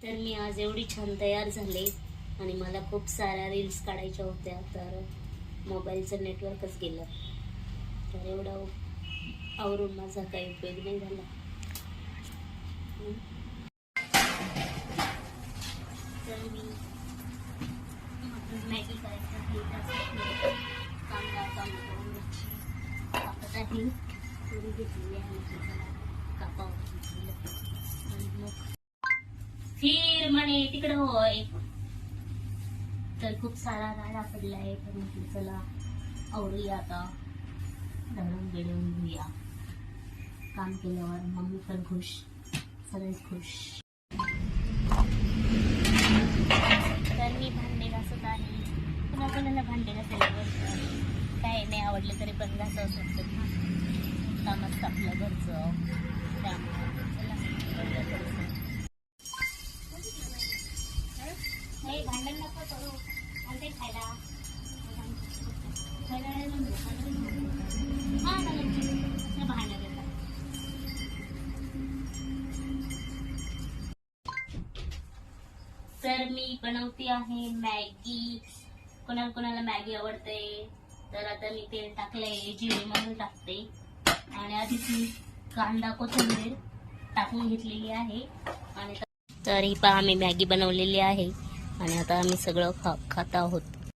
तर मी आज एवढी छान तयार झाले आणि मला खूप साऱ्या रील्स काढायच्या होत्या तर मोबाईलचं नेटवर्कच गेलं. तर एवढं आवरून माझा काही उपयोग नाही झाला. तर मी मॅगी करायचं त्यासाठी कांदा घेतलेली आहे फिर म्हणे तिकडे होय. तर खूप सारा राडा पडला आहे म्हटलं चला आवरूया आता. दळून बिडून घेऊया. काम केल्यावर मम्मी पण खुश. सगळेच खुश. तर मी भांडे घासत आहे. पुन्हा कोणाला भांडे घासायला काय नाही आवडलं तरी पण घासावं असतं ना कामच आपलं घरचं. भांडण नको करू खायला हा, भांडण तर मी बनवते आहे मॅगी. कोणाला कोणाला मॅगी आवडते तर आता मी तेल टाकलंय जिरे म्हणून टाकते. आणि आधीच मी कांदा कोथिंबीर टाकून घेतलेली आहे. आणि तर ही पहा मी मॅगी बनवलेली आहे. आणि आता आम्ही सगळं खा खात आहोत.